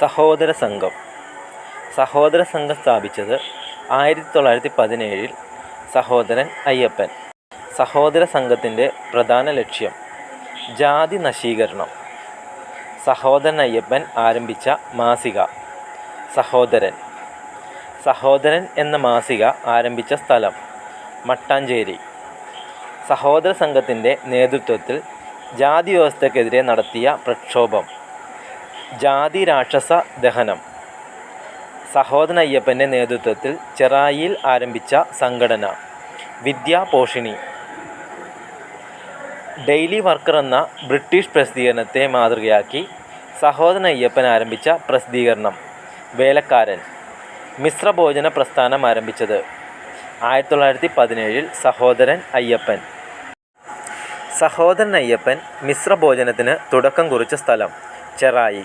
സഹോദര സംഘം. സഹോദര സംഘം സ്ഥാപിച്ചത് ആയിരത്തി തൊള്ളായിരത്തി പതിനേഴിൽ സഹോദരൻ അയ്യപ്പൻ. സഹോദര സംഘത്തിന്റെ പ്രധാന ലക്ഷ്യം ജാതി നശീകരണം. സഹോദരൻ അയ്യപ്പൻ ആരംഭിച്ച മാസിക സഹോദരൻ. സഹോദരൻ എന്ന മാസിക ആരംഭിച്ച സ്ഥലം മട്ടാഞ്ചേരി. സഹോദര സംഘത്തിന്റെ നേതൃത്വത്തിൽ ജാതി വ്യവസ്ഥക്കെതിരെ നടത്തിയ പ്രക്ഷോഭം. ജാതി രാക്ഷസ ദഹനം. സഹോദരൻ അയ്യപ്പന്റെ നേതൃത്വത്തിൽ ചെറായിയിൽ ആരംഭിച്ച സംഘടന. വിദ്യാപോഷിണി ഡെയിലി വർക്കർ എന്ന ബ്രിട്ടീഷ് പ്രസിദ്ധീകരണത്തെ മാതൃകയാക്കി സഹോദരൻ അയ്യപ്പൻ ആരംഭിച്ച പ്രസിദ്ധീകരണം. വേലക്കാരൻ. മിശ്രഭോജന പ്രസ്ഥാനം ആരംഭിച്ചത്. ആയിരത്തി തൊള്ളായിരത്തി പതിനേഴിൽ സഹോദരൻ അയ്യപ്പൻ. സഹോദരൻ അയ്യപ്പൻ മിശ്രഭോജനത്തിന് തുടക്കം കുറിച്ച സ്ഥലം ചെറായി.